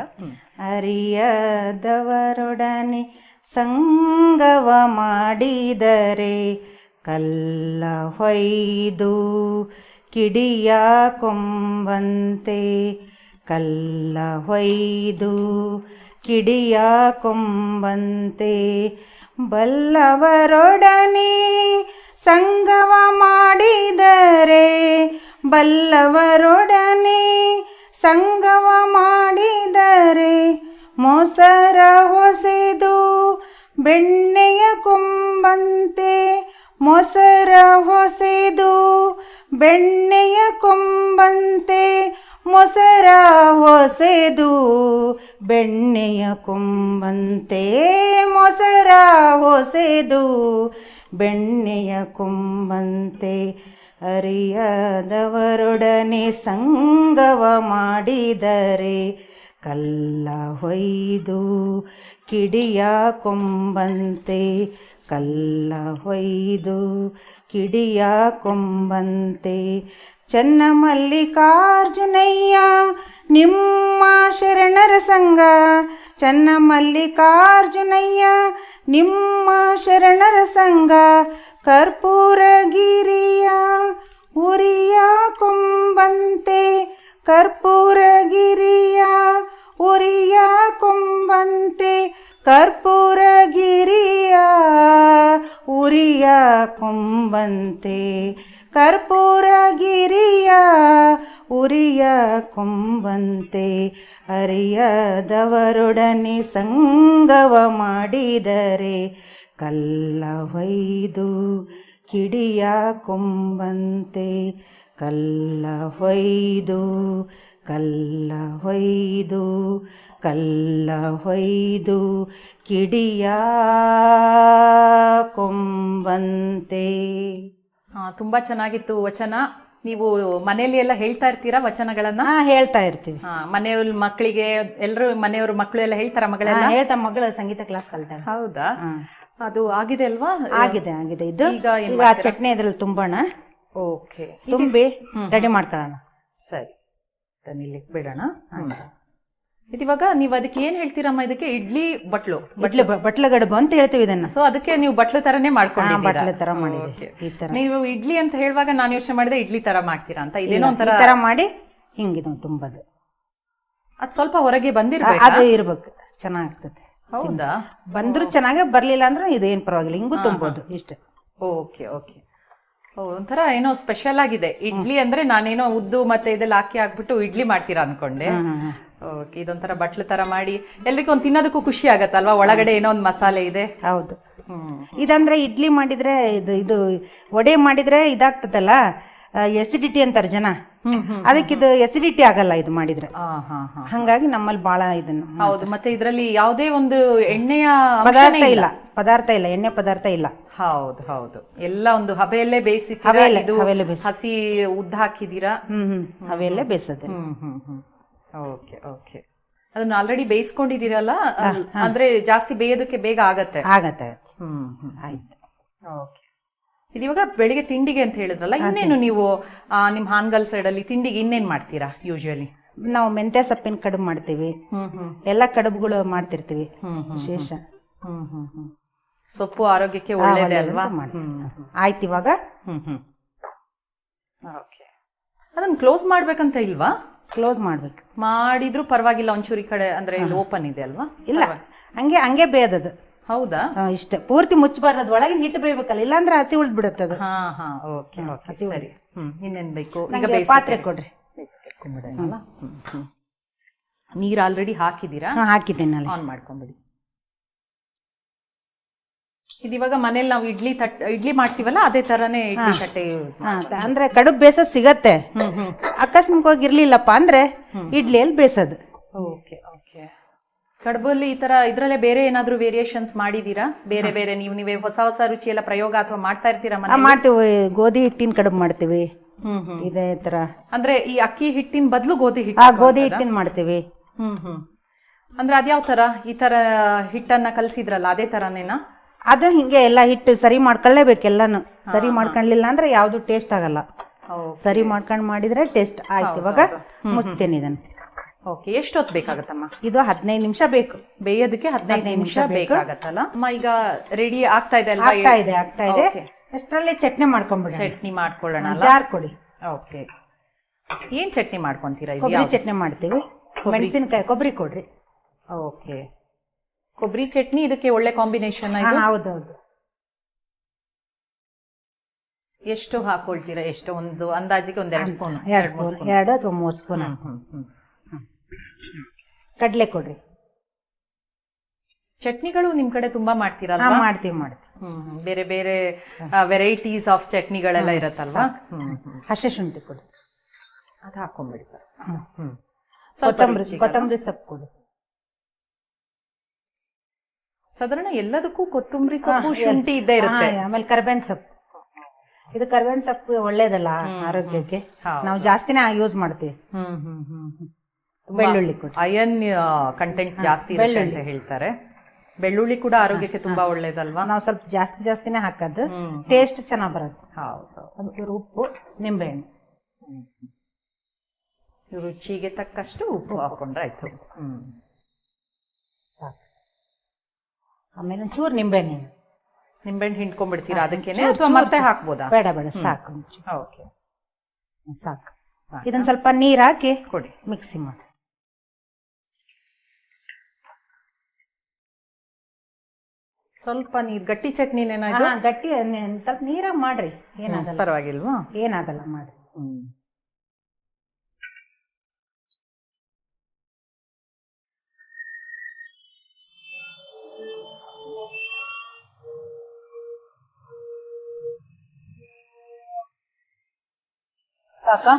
ಅರಿಯದವರೊಡನೆ ಸಂಗವ ಮಾಡಿದರೆ ಕಲ್ಲ ಹೊಯ್ದು ಕಿಡಿಯ ಕೊಂಬಂತೆ. ಕಲ್ಲ ಹೊಯ್ದು ಕಿಡಿಯ ಕೊಂಬಂತೆ. ಬಲ್ಲವರೊಡನೆ ಸಂಗವ ಮಾಡಿದರೆ, ಬಲ್ಲವರೊಡನೆ ಸಂಗವ ಮಾಡಿದರೆ, ಮೊಸರ ಹೊಸೆದು ಬೆಣ್ಣೆಯ ಕೊಂಬಂತೆ, ಮೊಸರ ಹೊಸೆದು ಬೆಣ್ಣೆಯ ಕೊಂಬಂತೆ, ಮೊಸರ ಹೊಸೆದು ಬೆಣ್ಣೆಯ ಕುಂಬಂತೆ ಮೊಸರ ಹೊಸೆದು. ಬೆಣ್ಣೆಯ ಕುಂಬಂತೆ ಅರಿಯದವರೊಡನೆ ಸಂಗವ ಮಾಡಿದರೆ ಕಲ್ಲ ಹೊಯ್ದು. ಕಿಡಿಯ ಕೊಂಬಂತೆ ಕಲ್ಲ ಹೊಯ್ದು. ಕಿಡಿಯ ಕೊಂಬಂತೆ ಚನ್ನ ಮಲ್ಲಿಕಾರ್ಜುನಯ್ಯ ನಿಮ್ಮ ಶರಣರ ಸಂಘ ಚನ್ನ ಮಲ್ಲಿಕಾರ್ಜುನಯ್ಯ ನಿಮ್ಮ ಶರಣರ ಸಂಘ ಕರ್ಪೂರಗಿರಿಯ ಉರಿಯ ಕೊಂಬಂತೆ, ಕರ್ಪೂರಗಿರಿಯ ಉರಿಯ ಕೊಂಬಂತೆ, ಕರ್ಪೂರಗಿರಿಯ ಉರಿಯ ಕೊಂಬಂತೆ. ಕರ್ಪೂರಗಿರಿಯ ಉರಿಯ ಕೊಂಬಂತೆ ಅರಿಯದವರೊಡನೆ ಸಂಗವ ಮಾಡಿದರೆ ಕಲ್ಲ ಹೊಯ್ದು ಕಿಡಿಯ ಕೊಂಬಂತೆ ಕಲ್ಲ ಹೊಯ್ದು ಕಲ್ಲ ಹೊಯ್ದು ಕಲ್ಲ ಹೊಯ್ದು ಕಿಡಿಯ ಕೊಂಬಂತೆ. ತುಂಬಾ ಚೆನ್ನಾಗಿತ್ತು ವಚನ. ನೀವು ಮನೆಯಲ್ಲಿ ಎಲ್ಲ ಹೇಳ್ತಾ ಇರ್ತೀರಾ ವಚನಗಳನ್ನ? ಹಾ ಹೇಳ್ತಾ ಇರ್ತೀವಿ. ಹಾ ಮನೆಯವ್ರ ಮಕ್ಕಳಿಗೆ ಎಲ್ಲರೂ ಮನೆಯವ್ರ ಮಕ್ಕಳು ಎಲ್ಲ ಹೇಳ್ತಾರ ಹಾ, ಮಗಳೆಲ್ಲ? ಹೇಳ್ತಾ ಮಗಳು ಸಂಗೀತ ಕ್ಲಾಸ್ ಕಲ್ತಾಳೆ. ಹೌದಾ? ಹಾ. ಅದು ಆಗಿದೆ ಅಲ್ವಾ? ಆಗಿದೆ ಆಗಿದೆ. ಇದು ಈಗ ಏನ್ ಈಗ ಆ ಚಟ್ನಿ ಇದ್ರಲ್ಲಿ ತುಂಬೋಣ. ಓಕೆ ತುಂಬಿ ರೆಡಿ ಮಾಡ್ಕೊಳ್ಳೋಣ. ಸರಿ. ಬಿಡೋಣ. ಇದಿವಾಗ ನೀವು ಅದಕ್ಕೆ ಏನ್ ಹೇಳ್ತೀರಮ್ಮ ಇದಕ್ಕೆ? ಇಡ್ಲಿ ಬಟ್ಲು. ಬಟ್ಲು ಬಟ್ಲ ಗಡಬು ಅಂತ ಹೇಳ್ತೀವಿ ಇದನ್ನ. ಸೊ ಅದಕ್ಕೆ ನೀವು ಬಟ್ಲು ತರನೇ ಮಾಡ್ಕೊಂಡು ಬಟ್ಲೆ ತರ ಮಾಡಿದೆ ಈ ತರ. ನೀವು ಇಡ್ಲಿ ಅಂತ ಹೇಳುವಾಗ ನಾನು ಯೋಚನೆ ಮಾಡಿದೆ ಇಡ್ಲಿ ತರ ಮಾಡ್ತೀರಾ ಅಂತ. ಇದೇನೋ ಒಂಥರ ತರ ಮಾಡಿ ಹಿಂಗಿದು ತುಂಬದು. ಅದ್ ಸ್ವಲ್ಪ ಹೊರಗೆ ಬಂದಿರಬೇಕು ಬಂದಿರ್ಬೇಕು? ಅದು ಇರ್ಬೇಕು. ಚೆನ್ನಾಗ್ತದೆ. ಹೌದಾ? ಬಂದ್ರು ಚೆನ್ನಾಗಿ ಬರ್ಲಿಲ್ಲ ಅಂದ್ರೆ ಇದೇನು ಪರವಾಗಿಲ್ಲ ಹಿಂಗೂ ತುಂಬೋದು ಇಷ್ಟ. ಓಕೆ ಓಕೆ ಒಂಥರ ಏನೋ ಸ್ಪೆಷಲ್ ಆಗಿದೆ. ಇಡ್ಲಿ ಅಂದ್ರೆ ನಾನೇನೋ ಉದ್ದು ಮತ್ತೆ ಇದೆಲ್ಲ ಹಾಕಿ ಹಾಕ್ಬಿಟ್ಟು ಇಡ್ಲಿ ಮಾಡ್ತೀರಾ ಅನ್ಕೊಂಡೆ. ಓಕೆ ಇದೊಂಥರ ಬಟ್ಲು ತರ ಮಾಡಿ ಎಲ್ರಿಗೂ ಒಂದು ತಿನ್ನೋದಕ್ಕೂ ಖುಷಿ ಆಗತ್ತಲ್ವಾ? ಒಳಗಡೆ ಏನೋ ಒಂದು ಮಸಾಲೆ ಇದೆ. ಹೌದು. ಇದಂದ್ರೆ ಇಡ್ಲಿ ಮಾಡಿದ್ರೆ ಇದು ಇದು ವಡೆ ಮಾಡಿದ್ರೆ ಇದಾಗ್ತದಲ್ಲ? ಎಸಿಡಿಟಿ ಅಂತಾರೆ ಜನ. ಅದಕ್ಕೆ ಇದು ಎಸಿಡಿಟಿ ಆಗಲ್ಲ ಇದು ಮಾಡಿದ್ರೆ. ಹಂಗಾಗಿ ನಮ್ಮಲ್ಲಿ ಬಹಳ ಇದನ್ನು ಹೌದು ಮತ್ತೆ ಇದರಲ್ಲಿ ಯಾವುದೇ ಒಂದು ಎಣ್ಣೆಯ ಪದಾರ್ಥ ಇಲ್ಲ. ಪದಾರ್ಥ ಇಲ್ಲ ಎಣ್ಣೆ ಪದಾರ್ಥ ಇಲ್ಲ. ಹೌದು ಹೌದು. ಎಲ್ಲ ಒಂದು ಹಬೆಯಲ್ಲೇ ಬೇಯ್ಸಿ- ಹಸಿ ಉದ್ದ ಹಾಕಿದೀರಾ ಹ್ಮ್ ಹ್ಮ್. ಹಬೆಯಲ್ಲೇ ಬೇಯಿಸದೆ. ಹ್ಮ್ ಹ್ಮ್ ಹ್ಮ್. ಓಕೆ ಓಕೆ ಅದನ್ನ ಆಲ್ರೆಡಿ ಬೇಯಿಸ್ಕೊಂಡಿದ್ದೀರಲ್ಲ ಅಂದ್ರೆ ಜಾಸ್ತಿ ಬೇಯೋದಕ್ಕೆ ಬೇಗ ಆಗತ್ತೆ. ಆಗತ್ತೆ. ಇದೀವಾಗ ಹ್ಮ್ ಆಯ್ತು. ಓಕೆ ಇದಿವಾಗ ಬೆಳಿಗ್ಗೆ ತಿಂಡಿಗೆ ಅಂತ ಹೇಳಿದ್ರಲ್ಲ ಇನ್ನೇನು ನೀವು ನಿಮ್ಮ ನಿಮ್ ಹಾನ್ಗಲ್ ಸೈಡ್ ಅಲ್ಲಿ ತಿಂಡಿಗೆ ಇನ್ನೇನ್ ಮಾಡ್ತೀರಾ ಯೂಶುವಲಿ ನಾವು ಮೆಂತ್ಯ ಸೊಪ್ಪಿನ ಕಡುಬು ಮಾಡ್ತೀವಿ. ಎಲ್ಲ ಕಡುಬುಗಳು ಮಾಡ್ತಿರ್ತೀವಿ. ವಿಶೇಷ. ಸೊಪ್ಪು ಆರೋಗ್ಯಕ್ಕೆ ಒಳ್ಳೇದೇ ಅಲ್ವಾ? ಆಯ್ತು ಇವಾಗ. ಹ್ಮ್ ಹ್ಮ್. ಓಕೆ ಅದನ್ನ ಕ್ಲೋಸ್ ಮಾಡ್ಬೇಕಂತ ಇಲ್ವಾ? ಕ್ಲೋಸ್ ಮಾಡ್ಬೇಕು. ಮಾಡಿದ್ರು ಪರವಾಗಿಲ್ಲ ಒಂಚೂರಿ ಕಡೆ ಅಂದ್ರೆ ಇಲ್ಲಿ ಓಪನ್ ಇದೆ ಅಲ್ವಾ? ಇಲ್ಲ. ಹಂಗೆ ಹಂಗೆ ಬೇದದು ಹೌದಾ? ಇಷ್ಟ. ಪೂರ್ತಿ ಮುಚ್ಚಬಾರ್ದು. ಅದ್ ಒಳಗಿನ ಹಿಟ್ಟು ಬೇಯಬೇಕಲ್ಲ ಇಲ್ಲಾಂದ್ರೆ ಹಸಿ ಬಿಡುತ್ತೆ ಅದು. ಹಾ ಹಾ ಓಕೆ ಓಕೆ ಸರಿ. ಹ್ಮ್ ಇನ್ನೇನ್ ಬೇಕು? ಈಗ ಪಾತ್ರೆ ಕೊಡ್ರಿ? ಹ್ಮ್, ಹ್ಮ್. ನೀರ್ ಆಲ್ರೆಡಿ ಹಾಕಿದೀರಾ ಹಾ ಹಾಕಿದ್ದೀನಲ್ಲ. ಆನ್ ಮಾಡ್ಕೊಂಬಿಡಿ. ಇದಿವಾಗ ಮನೇಲಿ ನಾವು ಇಡ್ಲಿ ತಟ್ ಇಡ್ಲಿ ಮಾಡ್ತೀವಲ್ಲ ಅದೇ ತರನೇ ಇಡ್ಲಿ ತಟ್ಟೆ ಯೂಸ್ ಹಾ, ತ- ಅಂದ್ರೆ ಕಡುಬು ಬೇಸದ್ ಸಿಗತ್ತೆ. ಆಕಸ್ಮಿಕವಾಗಿ ಇರ್ಲಿಲ್ಲಪ್ಪ ಅಂದ್ರೆ ಇಡ್ಲಿಯಲ್ಲಿ ಬೇಸದ್. Okay okay. ಕಡುಬಲ್ಲಿ ಈ ತರ ಇದ್ರಲ್ಲೇ ಬೇರೆ ಏನಾದ್ರೂ ವೇರಿಯೇಷನ್ಸ್ ಮಾಡಿದೀರಾ? ಬೇರೆ ಬೇರೆ ನೀವು ನೀವೇ ಹೊಸ ಹೊಸ ರುಚಿ ಎಲ್ಲ ಪ್ರಯೋಗ ಅಥವಾ ಮಾಡ್ತಾ ಇರ್ತೀರಾ ಆ, ಮನೆ ಮಾಡ್ತೀವಿ. ಗೋಧಿ ಹಿಟ್ಟಿನ ಕಡುಬು ಮಾಡ್ತೀವಿ. ಹ್ಮ್ ಹ್ಮ್. ಇದೇ ತರ. ಅಂದ್ರೆ ಈ ಅಕ್ಕಿ ಹಿಟ್ಟಿನ ಬದಲು ಗೋಧಿ ಆ ಹಿಟ್ಟು ಗೋಧಿ ಹಿಟ್ಟಿನ ಮಾಡ್ತೀವಿ. ಹ್ಮ್ ಹ್ಮ್. ಅಂದ್ರೆ ಅದ್ಯಾವ ತರ? ಈ ತರ ಹಿಟ್ಟನ್ನ ಕಲ್ಸಿದ್ರಲ್ಲ ಅದೇ ತರನೇನಾ? ಅದು ಹಿಂಗೆ ಎಲ್ಲ ಹಿಟ್ಟು ಸರಿ ಮಾಡ್ಕೊಳ್ಳೇಬೇಕು ಎಲ್ಲಾನು. ಸರಿ ಮಾಡ್ಕೊಳ್ಳಿಲ್ಲ ಅಂದ್ರೆ ಯಾವ್ದು ಟೇಸ್ಟ್ ಆಗಲ್ಲ. ಸರಿ ಮಾಡ್ಕೊಂಡ್ ಮಾಡಿದ್ರೆ ಟೇಸ್ಟ್ ಆಯ್ತು ಇವಾಗ ಮುಸ್ತೇನೆ ಇದನ್ನ. ಓಕೆ ಎಷ್ಟೊತ್ತು ಬೇಕಾಗತ್ತಮ್ಮ? ಇದು ಹದಿನೈದು ನಿಮಿಷ ಬೇಕು. ಬೇಯೋದಕ್ಕೆ ಹದಿನೈದು ನಿಮಿಷ ಬೇಕಾಗತ್ತಲ್ಲ? ಅಮ್ಮ ಈಗ ರೆಡಿ ಆಗ್ತಾ ಇದೆ ಅಲ್ವಾ ಆಗ್ತಾ ಇದೆ ಆಗ್ತಾ ಇದೆ. ಅಷ್ಟರಲ್ಲೇ ಚಟ್ನಿ ಮಾಡ್ಕೊಂಡ್ಬಿಡ್ರಿ ಚಟ್ನಿ ಮಾಡ್ಕೊಳ್ಳೋಣ ಜಾರ್ ಕೊಡಿ. ಓಕೆ ಏನ್ ಚಟ್ನಿ ಮಾಡ್ಕೊಂತೀರಾ ಇದು ಕೊಬ್ಬರಿ ಚಟ್ನಿ ಮಾಡ್ತೀವಿ. ಮೆಣಸಿನಕಾಯಿ ಕೊಬ್ಬರಿ ಕೊಡ್ರಿ. ಓಕೆ ಕೊಬ್ಬರಿ ಚಟ್ನಿ ಇದಕ್ಕೆ ಒಳ್ಳೆ ಕಾಂಬಿನೇಷನ್ ಹೌದೌದು. ಎಷ್ಟು ಹಾಕೊಳ್ತೀರಾ? ಎಷ್ಟು ಒಂದು ಅಂದಾಜಿಗೆ ಒಂದ್ ಎರಡು ಸ್ಪೂನ್ ಎರಡು ಸ್ಪೂನ್ ಎರಡು ಅಥವಾ ಮೂರು ಸ್ಪೂನ್. ಕಡ್ಲೆ ಕೊಡ್ರಿ. ಚಟ್ನಿಗಳು ನಿಮ್ ಕಡೆ ತುಂಬಾ ಮಾಡ್ತೀರಲ್ವಾ? ಹಾ ಮಾಡ್ತೀವಿ ಮಾಡ್ತೀವಿ. ಬೇರೆ ಬೇರೆ ವೆರೈಟೀಸ್ ಆಫ್ ಚಟ್ನಿಗಳೆಲ್ಲ ಇರತ್ತಲ್ವಾ. ಹಸಿ ಶುಂಠಿ ಕೊಡಿ. ಅದು ಹಾಕೊಂಡ್ಬಿಡಿ ಕೊತ್ತಂಬರಿ ಕೊತ್ತಂಬರಿ ಸೊಪ್ಪು ಕೊಡಿ. ಸಾಧಾರಣ ಎಲ್ಲದಕ್ಕೂ ಕೊತ್ತಂಬರಿ ಸೊಪ್ಪು ಶುಂಠಿ ಇದ್ದೇ ಇರುತ್ತೆ. ಹಾ, ಆಮೇಲೆ ಕರ್ಬೇವಿನ ಸೊಪ್ಪು. ಇದು ಕರ್ಬೇವಿನ ಸೊಪ್ಪು ಒಳ್ಳೇದಲ್ಲ ಆರೋಗ್ಯಕ್ಕೆ? ನಾವು ಜಾಸ್ತಿನೇ ಯೂಸ್ ಮಾಡ್ತೀವಿ. ಹ್ಮ್ ಹ್ಮ್ ಹ್ಮ್ ಹ್ಮ್. ಬೆಳ್ಳುಳ್ಳಿ ಕೂಡ. ಅಯನ್ ಕಂಟೆಂಟ್ ಜಾಸ್ತಿ ಇರುತ್ತೆ ಅಂತ ಹೇಳ್ತಾರೆ. ಬೆಳ್ಳುಳ್ಳಿ ಕೂಡ ಆರೋಗ್ಯಕ್ಕೆ ತುಂಬಾ ಒಳ್ಳೇದಲ್ವಾ? ನಾವು ಸ್ವಲ್ಪ ಜಾಸ್ತಿ ಜಾಸ್ತಿನೇ ಹಾಕೋದು ಟೇಸ್ಟ್ ಚೆನ್ನಾಗಿ ಬರುತ್ತೆ. ಹೌದು ಒಂಚೂರು ಉಪ್ಪು ನಿಂಬೆಹಣ್ಣು. ರುಚಿಗೆ ತಕ್ಕಷ್ಟು ಉಪ್ಪು ಹಾಕೊಂಡ್ರೆ ಆಯ್ತು. ಹ್ಮ್ ಸಾಕು ಆಮೇಲೆ ಒಂಚೂರು ನಿಂಬೆಹಣ್ಣು. ನಿಂಬೆಹಣ್ಣು ಹಿಂಡ್ಕೊಂಡ್ಬಿಡ್ತೀರಾ ಅದಕ್ಕೇನೆ? ಅಥವಾ ಮತ್ತೆ ಹಾಕ್ಬೋದಾ? ಬೇಡ ಬೇಡ ಸಾಕು. ಓಕೆ. ಸಾಕು. ಇದನ್ನ ಸ್ವಲ್ಪ ನೀರ್ ಹಾಕಿ ಕೊಡಿ. ಮಿಕ್ಸಿ ಮಾಡಿ. ಸ್ವಲ್ಪ ನೀರ್ ಗಟ್ಟಿ ಚಟ್ನಿ ಗಟ್ಟಿ ಸ್ವಲ್ಪ ನೀರಾಗ ಮಾಡ್ರಿ. ಏನಾಗಲ್ಲ. ಪರವಾಗಿಲ್ವಾ? ಏನಾಗಲ್ಲ ಮಾಡ್ರಿ. ಸಾಕಾ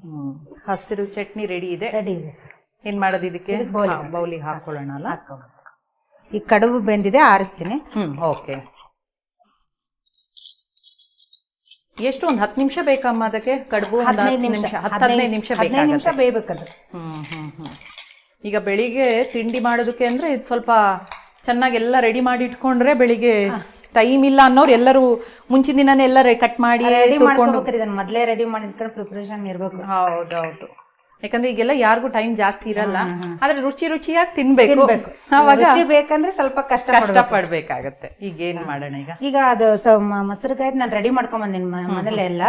ಹ್ಮ್. ಹಸಿರು ಚಟ್ನಿ ರೆಡಿ ಇದೆ. ರೆಡಿ ಇದೆ. ಏನ್ ಮಾಡೋದು ಇದಕ್ಕೆ? ಬೌಲಿ ಹಾ, ಬೌಲಿ ಹಾಕೊಳ್ಳೋಣ ಅಲ್ಲ? ಈ ಕಡುಬು ಬೆಂದಿದೆ ಆರಿಸ್ತೀನಿ. ಹ್ಮ್ ಓಕೆ. ಎಷ್ಟು ಒಂದ್ ಹತ್ತು ನಿಮಿಷ ಬೇಕಮ್ಮ ಅದಕ್ಕೆ? ಕಡುಬು ಒಂದ್ ಹದಿನೈದು ಹತ್ತು ನಿಮಿಷ ನಿಮಿಷ ಹತ್ತು ಹದಿನೈದು ನಿಮಿಷ ಹದಿನೈದು ನಿಮಿಷ ಬೇಕಾಗುತ್ತೆ ಬೇಯ್ಬೇಕದು. ಹ್ಮ್ ಹ್ಮ್ ಹ್ಮ್. ಈಗ ಬೆಳಿಗ್ಗೆ ತಿಂಡಿ ಮಾಡೋದಕ್ಕೆ ಅಂದ್ರೆ ಇದು ಸ್ವಲ್ಪ ಚೆನ್ನಾಗಿ ಎಲ್ಲ ರೆಡಿ ಮಾಡಿ ಇಟ್ಕೊಂಡ್ರೆ ಬೆಳಿಗ್ಗೆ ಟೈಮ್ ಇಲ್ಲ ಅನ್ನೋರು ಎಲ್ಲರೂ ಮುಂಚಿನ ದಿನನೇ ಎಲ್ಲ ಕಟ್ ಮಾಡಿ ರೆಡಿ ತುರ್ಕೊಂಡು ಮಾಡ್ಕೋಬೇಕ್ರಿ ಇದನ್ನ ಮೊದ್ಲೇ ರೆಡಿ ಮಾಡಿ ಇಟ್ಕೊಂಡು ಪ್ರಿಪರೇಷನ್ ಇರಬೇಕು. ಹೌದೌದು. ಯಾಕಂದ್ರೆ ಈಗೆಲ್ಲ ಯಾರಿಗೂ ಟೈಮ್ ಜಾಸ್ತಿ ಇರಲ್ಲ. ಆದ್ರೆ ರುಚಿ ರುಚಿಯಾಗಿ ತಿನ್ಬೇಕು. ಅವಾಗ ರುಚಿ ಬೇಕಂದ್ರೆ ಸ್ವಲ್ಪ ಕಷ್ಟ ಕಷ್ಟ ಪಡ್ಬೇಕು. ಪಡ್ಬೇಕಾಗತ್ತೆ ಈಗ ಏನ್ ಮಾಡೋಣ ಈಗ? ಈಗ ಅದು ಮೊಸರುಕಾಯಿ ನಾನು ರೆಡಿ ಮಾಡ್ಕೊಂಡ್ ಬಂದಿನಿ ಮನೇಲೆ ಎಲ್ಲ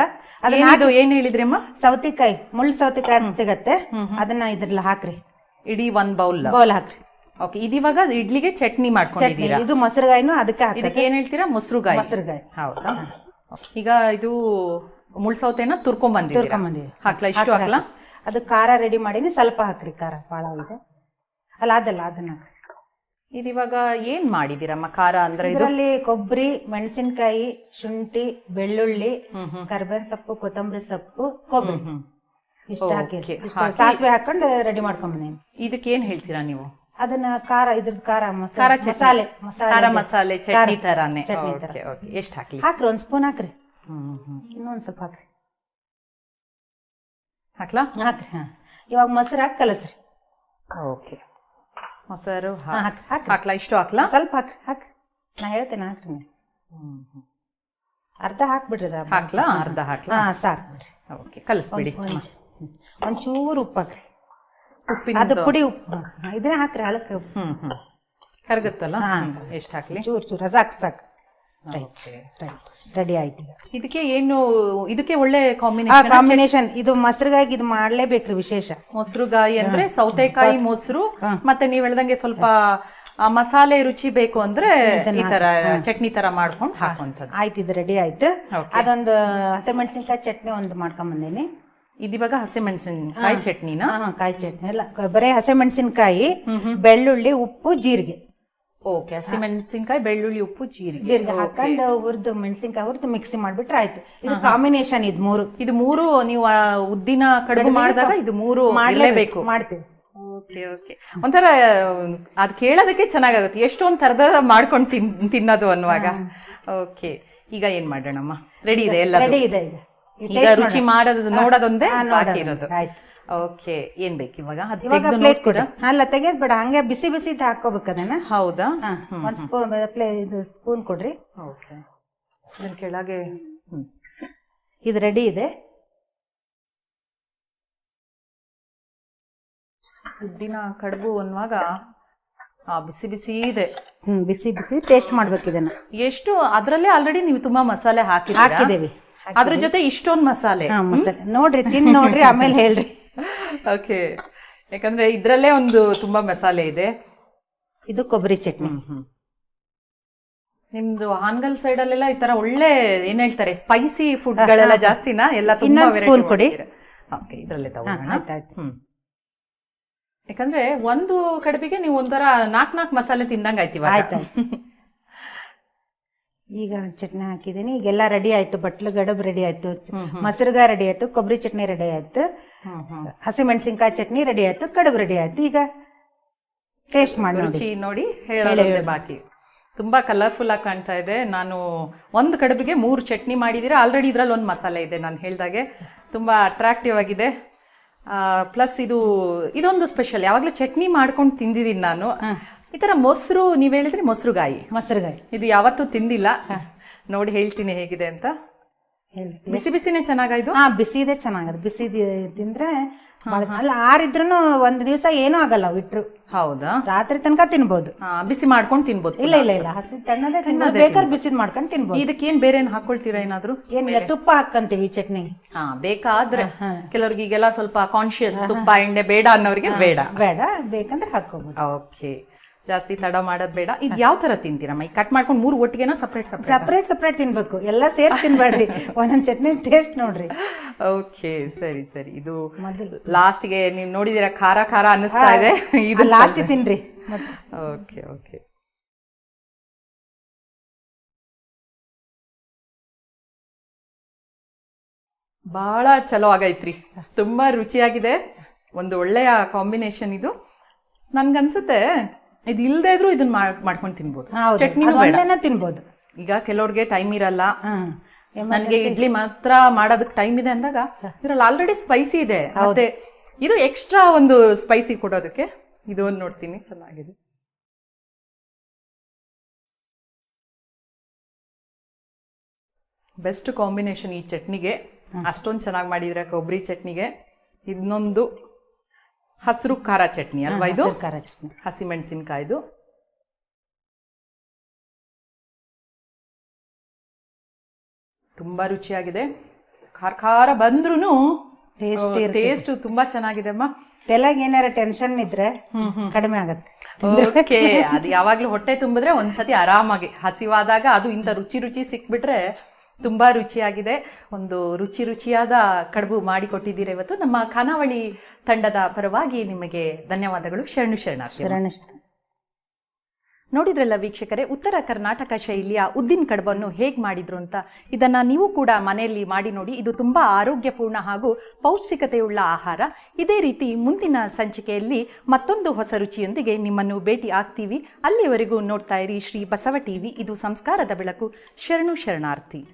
ಅದು ಏನ್ ಹೇಳಿದ್ರಿ ಅಮ್ಮ ಸೌತಿಕಾಯಿ ಮುಳ್ಳು ಸೌತಿಕಾಯಿ ಅಂತ ಸಿಗತ್ತೆ. ಅದನ್ನ ಇದ್ರಲ್ಲಿ ಹಾಕ್ರಿ. ಇಡೀ ಒಂದ್ ಬೌಲ್ ಬೌಲ್ ಹಾಕ್ರಿ. ಓಕೆ ಇದಿವಾಗ ಇಡ್ಲಿಗೆ ಚಟ್ನಿ ಮಾಡ್ಕೊಂಡಿದ್ದೀರಾ? ಇದು ಮೊಸರುಗಾಯಿನೂ ಅದಕ್ಕೆ ಹಾಕಿ ಇದಕ್ಕೆ ಏನ್ ಹೇಳ್ತೀರಾ? ಮೊಸರುಗಾಯಿ. ಮೊಸರುಗಾಯಿ. ಹೌದಾ? ಈಗ ಇದು ಮುಳ್ಸೌತೆನ ತುರ್ಕೊಂಡ್ ಬಂದಿದ್ದೀರಾ ತುರ್ಕೊಂಬಂದಿದೆ ಹಾಕ್ಲಾ? ಇಷ್ಟು ಹಾಕ್ಲಾ ಅದು ಖಾರ ರೆಡಿ ಮಾಡೀನಿ ಸ್ವಲ್ಪ ಹಾಕ್ರಿ ಖಾರ ಭಾಳ ಇದೆ. ಅಲ್ಲ ಅದಲ್ಲ ಅದನ್ನ ಹಾಕ್ರಿ. ಇದಿವಾಗ ಏನ್ ಮಾಡಿದೀರಮ್ಮ ಖಾರ ಅಂದ್ರೆ ಇದು? ಇದರಲ್ಲಿ ಕೊಬ್ಬರಿ ಮೆಣಸಿನಕಾಯಿ ಶುಂಠಿ ಬೆಳ್ಳುಳ್ಳಿ ಕರ್ಬೇವಿನ ಸೊಪ್ಪು ಕೊತ್ತಂಬರಿ ಸೊಪ್ಪು ಕೊಬ್ಬರಿ. ಇಷ್ಟ ಹಾಕಿ Okay, ಸಾಸಿವೆ ಹಾಕೊಂಡು ರೆಡಿ ಮಾಡ್ಕೊಂಡ್ ಬಂದೀನಿ. ಇದಕ್ಕೆ ಏನ್ ಹೇಳ್ತೀರಾ ನೀವು? ಅದನ್ನ ಖಾರ ಇದ್ರದ್ದು ಖಾರ ಖಾರ ಮಸಾಲೆ ಚಟ್ನಿ. ಮಸಾಲೆ ಖಾರ ಮಸಾಲೆ ಚಟ್ನಿ ಖಾರ- ತರಾನೇ. ಚಟ್ನಿ ತರ ಎಷ್ಟು ಹಾಕ್ಲಿ? ಹಾಕ್ರಿ ಒಂದ್ ಸ್ಪೂನ್ ಹಾಕ್ರಿ. ಹ್ಮ್ ಹ್ಮ್ ಇನ್ನೊಂದ್ ಸ್ವಲ್ಪ ಹಾಕ್ರಿ. ಹಾಕ್ಲಾ? ಹಾಕ್ರಿ ಹಾ. ಇವಾಗ ಮೊಸರು ಹಾಕಿ ಕಲಸ್ರಿ. ಓಕೆ. ಮೊಸರು ಹಾ, ಹಾಕ್ರಿ ಹಾಕ್ರಿ. ಹಾಕ್ಲಾ? ಇಷ್ಟು ಹಾಕ್ಲಾ? ಸ್ವಲ್ಪ ಹಾಕ್ರಿ ಹಾಕ್ರಿ. ನಾ ಹೇಳ್ತೇನೆ ಹಾಕ್ರಿ ನೀವು. ಅರ್ಧ ಹಾಕ್ಬಿಡ್ರಿ ಅದು. ಹಾಕ್ಲಾ? ಅರ್ಧ ಹಾಕ್ಲಾ? ಹಾ ಸಾಕು ಬಿಡ್ರಿ ಓಕೆ ಕಲಿಸ್ಬಿಡಿ. ಒಂಚೂರು ಉಪ್ಪು ಹಾಕ್ರಿ. ಅದು ಪುಡಿ ಉಪ್ಪು. ಇದನ್ನ ಹಾಕ್ರಿ ಹಳಕ್ಕೆ. ಕರಗುತ್ತಲ್ಲ. ಎಷ್ಟು ಹಾಕ್ಲಿ? ಚೂರು ಚೂರು ಸಾಕು. ಸಾಕು ರೈಟ್ ರೆಡಿ ಆಯ್ತು ಈಗ. ಇದಕ್ಕೆ ಏನು ಇದಕ್ಕೆ ಒಳ್ಳೆ ಕಾಂಬಿನೇಷನ್ ಕಾಂಬಿನೇಷನ್ ಇದು ಮೊಸರುಗಾಗಿ ಇದು ಮಾಡ್ಲೇಬೇಕ್ರಿ ವಿಶೇಷ. ಮೊಸರುಗಾಯಿ ಅಂದ್ರೆ ಸೌತೆಕಾಯಿ ಮೊಸರು ಮತ್ತೆ ನೀವ್ ಹೇಳ್ದಂಗೆ ಸ್ವಲ್ಪ ಮಸಾಲೆ ರುಚಿ ಬೇಕು ಅಂದ್ರೆ ಈ ತರ ಚಟ್ನಿ ತರ ಮಾಡ್ಕೊಂಡು ಹಾಕುವಂಥದ್ದು. ಆಯ್ತು ಇದು ರೆಡಿ ಆಯ್ತು. ಅದೊಂದು ಅದೊಂದು ಹಸಿಮೆಣಸಿನ್ಕಾಯಿ ಚಟ್ನಿ ಒಂದು ಮಾಡ್ಕೊಂಡ್ ಬಂದೀನಿ. ಇದಿವಾಗ ಹಸಿಮೆಣಸಿನಕಾಯಿ ಚಟ್ನಿನ? ಹಾ ಕಾಯಿ ಚಟ್ನಿ. ಎಲ್ಲ ಬರೇ ಬರೀ ಹಸಿಮೆಣಸಿನ್ಕಾಯಿ ಬೆಳ್ಳುಳ್ಳಿ ಉಪ್ಪು ಜೀರಿಗೆ. ಓಕೆ ಹಸಿಮೆಣಸಿನಕಾಯಿ ಬೆಳ್ಳುಳ್ಳಿ ಉಪ್ಪು ಜೀರಿಗೆ. ಜೀರಿಗೆ ಹಾಕೊಂಡು ಹುರಿದು ಮೆಣಸಿನಕಾಯಿ ಹುರಿದು ಮಿಕ್ಸಿ ಮಾಡ್ಬಿಟ್ರೆ ಆಯ್ತು. ಇದು ಕಾಂಬಿನೇಷನ್ ಇದು ಮೂರು. ಇದು ಮೂರು ನೀವು ಆ ಉದ್ದಿನ ಕಡುಬು ಮಾಡಿದಾಗ ಇದು ಮೂರು ಮಾಡಲೇಬೇಕು ಮಾಡ್ತೀವಿ. Okay okay. ಒಂಥರ ಅದ್ ಕೇಳೋದಕ್ಕೆ ಚೆನ್ನಾಗಾಗುತ್ತೆ. ಎಷ್ಟೊಂದ್ ತರದ ಮಾಡ್ಕೊಂಡು ತಿನ್ ತಿನ್ನೋದು ಅನ್ನುವಾಗ. ಓಕೆ ಈಗ ಏನ್ ಮಾಡೋಣಮ್ಮ? ರೆಡಿ ಇದೆ ಎಲ್ಲ ರೆಡಿ ಇದೆ ಈಗ. ಈಗ ರುಚಿ ಮಾಡೋದು ನೋಡೋದೊಂದೇ ಬಾಕಿ ಇರೋದು ಆಯ್ತು. ಓಕೆ ಏನ್ ಬೇಕು ಇವಾಗ? ಇವಾಗ ಪ್ಲೇಟ್ ಕೂಡ. ಅಲ್ಲ ತೆಗೆದ್ ಬೇಡ ಹಂಗೆ ಬಿಸಿ ಬಿಸಿ ಹಾಕೋಬೇಕು ಅದನ್ನ. ಹೌದಾ? ಒಂದ್ ಸ್ಪೂನ್ ಪ್ಲೇ ಇದು ಸ್ಪೂನ್ ಕೊಡ್ರಿ. ಓಕೆ. ಇದನ್ ಕೆಳಗೆ ಇದು ರೆಡಿ ಇದೆ. ಉದ್ದಿನ ಕಡುಬು ಅನ್ನುವಾಗ ಬಿಸಿ ಬಿಸಿ ಇದೆ. ಹ್ಮ್ ಬಿಸಿ ಬಿಸಿ ಟೇಸ್ಟ್ ಮಾಡ್ಬೇಕು ಇದನ್ನ. ಎಷ್ಟು? ಅದ್ರಲ್ಲೇ ಆಲ್ರೆಡಿ ನೀವು ತುಂಬಾ ಮಸಾಲೆ ಹಾಕಿ ಹಾಕಿದೇವಿ ಅದ್ರ ಜೊತೆ ಇಷ್ಟೊಂದ್ ಮಸಾಲೆ. ಹಾ ಮಸಾಲೆ. ನೋಡ್ರಿ ತಿನ್ ನೋಡ್ರಿ ಆಮೇಲೆ ಹೇಳ್ರಿ. [laughs] ಓಕೆ ಯಾಕಂದ್ರೆ ಇದ್ರಲ್ಲೇ ಒಂದು ತುಂಬಾ ಮಸಾಲೆ ಇದೆ. ಇದು ಕೊಬ್ಬರಿ ಚಟ್ನಿ. ನಿಮ್ದು ಹಾನಗಲ್ ಸೈಡ್ ಅಲ್ಲೆಲ್ಲ ಈ ತರ ಒಳ್ಳೆ ಏನ್ ಹೇಳ್ತಾರೆ ಸ್ಪೈಸಿ ಫುಡ್ ಗಳೆಲ್ಲ ಜಾಸ್ತಿನಾ? ಎಲ್ಲ ತುಂಬಾ ಇನ್ನೊಂದ್ variety ಕೊಡಿ. ಮಾಡಿದ್ದೀರಾ. ಓಕೆ ಇದ್ರಲ್ಲೇ ತಗೋಣ ಆಯ್ತಾಯ್ತು ಹ್ಮ್. ಯಾಕಂದ್ರೆ ಒಂದು ಕಡುಬಿಗೆ ನೀವು ಒಂಥರ ನಾಕ್ ನಾಕ್ ಮಸಾಲೆ ತಿಂದಂಗ ಆಯ್ತೀವ ಆಯ್ತಾಯ್ತು [laughs] ಈಗ ಚಟ್ನಿ ಈಗ ಈಗೆಲ್ಲ ರೆಡಿ ಆಯ್ತು. ಬಟ್ಲು ಗಡಬ್ ರೆಡಿ ಆಯ್ತು. ಮೊಸರುಗ ರೆಡಿ ಆಯ್ತು. ಕೊಬ್ಬರಿ ಚಟ್ನಿ ರೆಡಿ ಆಯ್ತು. ಹಸಿಮೆಣಸಿನ್ಕಾಯಿ ಚಟ್ನಿ ರೆಡಿ ಆಯ್ತು. ಕಡಬು ರೆಡಿ ಆಯ್ತು. ಈಗ ಟೇಸ್ಟ್ ಮಾಡಿ ನೋಡಿ. ರುಚಿ ನೋಡಿ ಹೇಳೋದೇ ಬಾಕಿ. ತುಂಬಾ ಕಲರ್ಫುಲ್ ಆಗಿ ಕಾಣ್ತಾ ಇದೆ. ನಾನು ಒಂದ್ ಕಡುಬಿಗೆ ಮೂರು ಚಟ್ನಿ ಮಾಡಿದ್ದೀರಾ ಆಲ್ರೆಡಿ ಇದ್ರಲ್ಲಿ ಒಂದು ಮಸಾಲೆ ಇದೆ ನಾನು ಹೇಳ್ದಾಗೆ. ತುಂಬಾ ಅಟ್ರಾಕ್ಟಿವ್ ಆಗಿದೆ. ಪ್ಲಸ್ ಇದು ಇದೊಂದು ಸ್ಪೆಷಲ್ ಯಾವಾಗಲೂ ಚಟ್ನಿ ಮಾಡ್ಕೊಂಡು ತಿಂದಿದ್ದೀನಿ ನಾನು. ಈ ತರ ಮೊಸರು ನೀವ್ ಹೇಳಿದ್ರೆ ಮೊಸರುಗಾಯಿ. ಮೊಸರುಗಾಯಿ. ಇದು ಯಾವತ್ತೂ ತಿಂದಿಲ್ಲ. ನೋಡಿ ಹೇಳ್ತೀನಿ ಹೇಗಿದೆ ಅಂತ. ಬಿಸಿ ಬಿಸಿನೇ ಚೆನ್ನಾಗಾಯ್ತು ಹಾ ಬಿಸಿ ಇದೆ ಚೆನ್ನಾಗದು. ಬಿಸಿ ತಿಂದ್ರೆ ಅಲ್ಲ ಆರಿದ್ರು ಒಂದ್ ದಿವಸ ಏನೂ ಆಗಲ್ಲ ಬಿಟ್ರು ಇಟ್ರು ಹೌದಾ? ರಾತ್ರಿ ತನಕ ತಿನ್ಬೋದು. ಬಿಸಿ ಮಾಡ್ಕೊಂಡು ತಿನ್ಬೋದು ಇಲ್ಲ ಇಲ್ಲ ಇಲ್ಲ. ಹಸಿ ತಣ್ಣದೇ ಬೇಕಾದ್ರೆ ಬಿಸಿ ಮಾಡ್ಕೊಂಡು ತಿನ್ಬೋದು. ಇದಕ್ಕೇನ್ ಬೇರೆ ಏನ್ ಹಾಕೊಳ್ತೀರಾ ಏನಾದ್ರು? ಏನಿಲ್ಲ ತುಪ್ಪ ಹಾಕಂತೀವಿ ಚಟ್ನಿ. ಹಾ ಬೇಕಾದ್ರೆ. ಕೆಲವ್ರಿಗೆ ಈಗೆಲ್ಲ ಸ್ವಲ್ಪ ಕಾನ್ಶಿಯಸ್ ತುಪ್ಪ ಎಣ್ಣೆ ಬೇಡ ಅನ್ನೋರಿಗೆ ಬೇಡ. ಬೇಡ ಬೇಕಂದ್ರೆ ಹಾಕೋಬಹುದು ಓಕೆ ಜಾಸ್ತಿ ತಡ ಮಾಡೋದ್ ಬೇಡ. ಇದು ಯಾವ ತರ ತಿಂತೀರಮ್ಮ ಈ ಕಟ್ ಮಾಡ್ಕೊಂಡು ಮೂರು ಒಟ್ಟಿಗೆನ ಸಪ್ರೇಟ್ ಸಪ್ರೇಟ್ ಸಪ್ರೇಟ್ ಸಪ್ರೇಟ್ ತಿನ್ಬೇಕು. ಎಲ್ಲ ಸೇರ್ ತಿನ್ಬೇಡ್ರಿ. ಒಂದೊಂದ್ ಚಟ್ನಿ ಟೇಸ್ಟ್ ನೋಡ್ರಿ. ಓಕೆ ಸರಿ ಸರಿ. ಇದು ಲಾಸ್ಟ್ಗೆ ನೀವು ನೋಡಿದಿರ ಖಾರ ಖಾರ ಅನ್ನಿಸ್ತಾ ಇದೆ. ಇದು ಲಾಸ್ಟ್ ತಿನ್ರಿ. ಓಕೆ ಓಕೆ ಬಹಳ ಚಲೋ ಆಗೈತ್ರಿ. ತುಂಬಾ ರುಚಿಯಾಗಿದೆ. ಒಂದು ಒಳ್ಳೆಯ ಕಾಂಬಿನೇಷನ್ ಇದು. ನನ್ಗನ್ಸುತ್ತೆ ಇದು ಇಲ್ಲದೆ ಇದ್ರೂ ಇದನ್ನ ಮಾಡ್- ಮಾಡ್ಕೊಂಡು ತಿನ್ಬೋದು. ಚಟ್ನಿ ತಿನ್ಬೋದು. ಈಗ ಕೆಲವ್ರಿಗೆ ಟೈಮ್ ಇರಲ್ಲ. ನನಗೆ ಇಡ್ಲಿ ಮಾತ್ರ ಮಾಡೋದಕ್ಕೆ ಟೈಮ್ ಇದೆ ಅಂದಾಗ ಇದ್ರಲ್ಲಿ ಆಲ್ರೆಡಿ ಸ್ಪೈಸಿ ಇದೆ. ಮತ್ತೆ ಇದು ಎಕ್ಸ್ಟ್ರಾ ಒಂದು ಸ್ಪೈಸಿ ಕೊಡೋದಕ್ಕೆ ಇದು ಒಂದು ನೋಡ್ತೀನಿ. ಚೆನ್ನಾಗಿದೆ. ಬೆಸ್ಟ್ ಕಾಂಬಿನೇಷನ್ ಈ ಚಟ್ನಿಗೆ. ಅಷ್ಟೊಂದು ಚೆನ್ನಾಗಿ ಮಾಡಿದ್ರೆ ಕೊಬ್ಬರಿ ಚಟ್ನಿಗೆ. ಇನ್ನೊಂದು ಹಸಿರು ಖಾರ ಚಟ್ನಿ ಅಲ್ವಾ ಇದು? ಖಾರ ಚಟ್ನಿ. ಹಸಿಮೆಣಸಿನ್ಕಾಯ್ದು. ತುಂಬಾ ರುಚಿಯಾಗಿದೆ. ಖಾರ ಖಾರ ಬಂದ್ರೂ ಟೇಸ್ಟ್ ಟೇಸ್ಟ್ ತುಂಬಾ ಚೆನ್ನಾಗಿದೆ ಅಮ್ಮ. ತಲೆಗೆ ಏನಾರ ಟೆನ್ಷನ್ ಇದ್ರೆ ಕಡಿಮೆ ಆಗತ್ತೆ. ಓಕೆ ಅದು ಯಾವಾಗ್ಲೂ ಹೊಟ್ಟೆ ತುಂಬಿದ್ರೆ ಒಂದ್ಸತಿ ಆರಾಮಾಗಿ. ಹಸಿವಾದಾಗ ಅದು ಇಂಥ ರುಚಿ ರುಚಿ ಸಿಕ್ಬಿಟ್ರೆ ತುಂಬಾ ರುಚಿಯಾಗಿದೆ. ಒಂದು ರುಚಿ ರುಚಿಯಾದ ಕಡುಬು ಮಾಡಿಕೊಟ್ಟಿದ್ದೀರಾ ಇವತ್ತು. ನಮ್ಮ ಖಾನಾವಳಿ ತಂಡದ ಪರವಾಗಿ ನಿಮಗೆ ಧನ್ಯವಾದಗಳು. ಶರಣು ಶರಣಾರ್ಥಿ ಶರಣ. ನೋಡಿದ್ರಲ್ಲ ವೀಕ್ಷಕರೇ ಉತ್ತರ ಕರ್ನಾಟಕ ಶೈಲಿಯ ಉದ್ದಿನ ಕಡುಬನ್ನು ಹೇಗೆ ಮಾಡಿದ್ರು ಅಂತ? ಇದನ್ನ ನೀವು ಕೂಡ ಮನೆಯಲ್ಲಿ ಮಾಡಿ ನೋಡಿ. ಇದು ತುಂಬಾ ಆರೋಗ್ಯಪೂರ್ಣ ಹಾಗೂ ಪೌಷ್ಟಿಕತೆಯುಳ್ಳ ಆಹಾರ. ಇದೇ ರೀತಿ ಮುಂದಿನ ಸಂಚಿಕೆಯಲ್ಲಿ ಮತ್ತೊಂದು ಹೊಸ ರುಚಿಯೊಂದಿಗೆ ನಿಮ್ಮನ್ನು ಭೇಟಿ ಆಗ್ತೀವಿ. ಅಲ್ಲಿವರೆಗೂ ನೋಡ್ತಾ ಇರಿ ಶ್ರೀ ಬಸವ ಟಿವಿ. ಇದು ಸಂಸ್ಕಾರದ ಬೆಳಕು. ಶರಣು ಶರಣಾರ್ಥಿ.